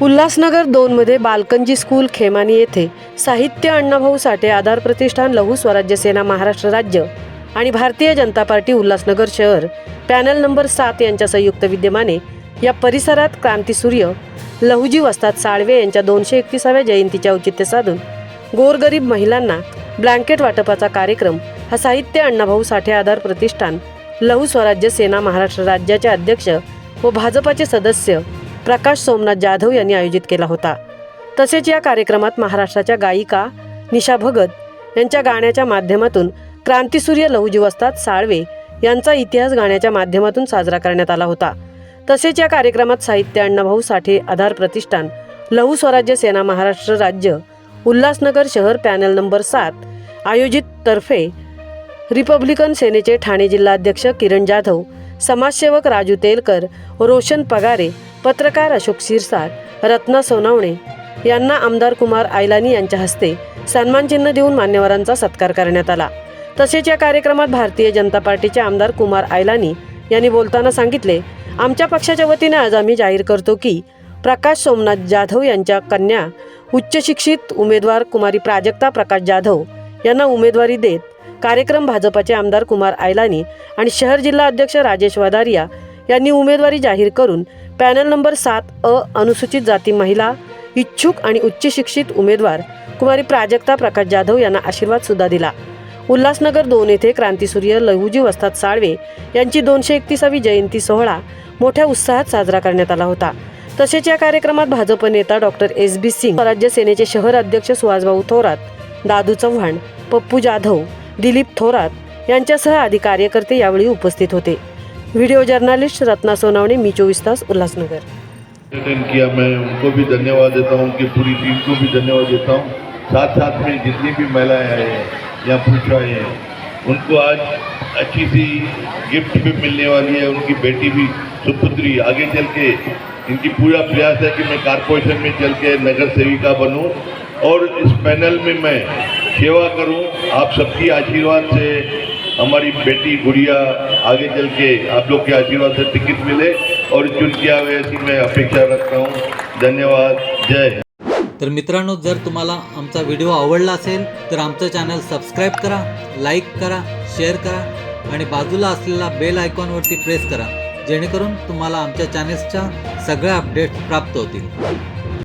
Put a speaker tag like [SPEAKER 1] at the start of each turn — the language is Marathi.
[SPEAKER 1] उल्हासनगर दोनमध्ये बालकंजी स्कूल खेमानी येथे साहित्य अण्णाभाऊ साठे आधार प्रतिष्ठान लघु स्वराज्य सेना महाराष्ट्र राज्य आणि भारतीय जनता पार्टी उल्हासनगर शहर पॅनल नंबर सात यांच्या संयुक्त विद्यमाने या परिसरात क्रांतीसूर्य लहुजी वस्ताद साळवे यांच्या दोनशे एकतीसाव्या जयंतीचे औचित्य साधून गोरगरीब महिलांना ब्लँकेट वाटपाचा कार्यक्रम हा साहित्य अण्णाभाऊ साठे आधार प्रतिष्ठान लहू स्वराज्य सेना महाराष्ट्र राज्याचे अध्यक्ष व भाजपाचे सदस्य प्रकाश सोमनाथ जाधव यांनी आयोजित केला होता. तसेच या कार्यक्रमात महाराष्ट्राच्या गायिका निशा भगत यांच्या गाण्याच्या माध्यमातून क्रांतीसूर्य लहुजीवस्ताद साळवे यांचा इतिहास गाण्याच्या माध्यमातून साजरा करण्यात आला होता. तसेच या कार्यक्रमात साहित्य अण्णाभाऊ साठे आधार प्रतिष्ठान लहू स्वराज्य सेना महाराष्ट्र राज्य उल्हासनगर शहर पॅनल नंबर सात आयोजित तर्फे रिपब्लिकन सेनेचे ठाणे जिल्हाध्यक्ष किरण जाधव समाजसेवक राजू तेलकर रोशन पगारे पत्रकार अशोक शिरसाट रत्ना सोनावणे यांना आमदार कुमार आयलानी यांच्या हस्ते सन्मानचिन्ह देऊन मान्यवरांचा सत्कार करण्यात आला. तसेच या कार्यक्रमात भारतीय जनता पार्टीचे आमदार कुमार आयलानी यांनी बोलताना सांगितले आमच्या पक्षाच्या वतीने आज आम्ही जाहीर करतो की प्रकाश सोमनाथ जाधव यांच्या कन्या उच्च शिक्षित उमेदवार कुमारी प्राजक्ता प्रकाश जाधव यांना उमेदवारी देत कार्यक्रम भाजपाचे आमदार कुमार आयलानी आणि शहर जिल्हा अध्यक्ष राजेश वदारिया यांनी उमेदवारी जाहीर करून पॅनल नंबर सात अ अनुसूचित जाती महिला इच्छुक आणि उच्च शिक्षित उमेदवार कुमारी प्राजक्ता प्रकाश जाधव यांना आशीर्वाद सुद्धा दिला. उल्हासनगर दोन येथे क्रांतीसूर्य लहुजी वस्ताद साळवे यांची दोनशे एकतीसावी जयंती सोहळा मोठ्या उत्साहात साजरा करण्यात आला होता. तसेच या कार्यक्रमात भाजप नेता डॉक्टर एस बी सिंग राज्य सेनेचे शहर अध्यक्ष सुहासभाऊ थोरात दादू चव्हाण पप्पू जाधव दिलीप थोरात यांच्यासह आदी कार्यकर्ते यावेळी उपस्थित होते. व्हिडिओ जर्नलिस्ट रत्ना सोनावणे मी चोवीस तास उल्हासनगर।
[SPEAKER 2] अटेंड किया, मैं उनको भी धन्यवाद देता हूँ, उनकी पूरी टीम को भी धन्यवाद देता हूँ। साथ साथ में जितनी भी महिलाएँ आए हैं, या पुरुष आए हैं, उनको आज अच्छी सी गिफ्ट भी मिलने वाली है, उनकी बेटी भी सुपुत्री। आगे चल के इनकी पूरा प्रयास है कि मैं कारपोरेशन में चल के नगर सेविका बनूं, और इस पैनल में मैं सेवा करूँ। आप सबकी आशीर्वाद से हमारी बेटी गुड़िया आगे चल के आप लोग के आशीर्वाद से टिकट मिले और चुन किया हुए ऐसी मैं अपेक्षा रखता हूँ। धन्यवाद। जय हिंद।
[SPEAKER 3] तर मित्रांनो जर तुम्हाला आमचा व्हिडिओ आवडला असेल तर आमचं चॅनल सबस्क्राईब करा लाईक करा शेअर करा आणि बाजूला असलेला बेल आयकॉनवरती प्रेस करा जेणेकरून तुम्हाला आमच्या चॅनेल्सच्या सगळ्या अपडेट्स प्राप्त होतील.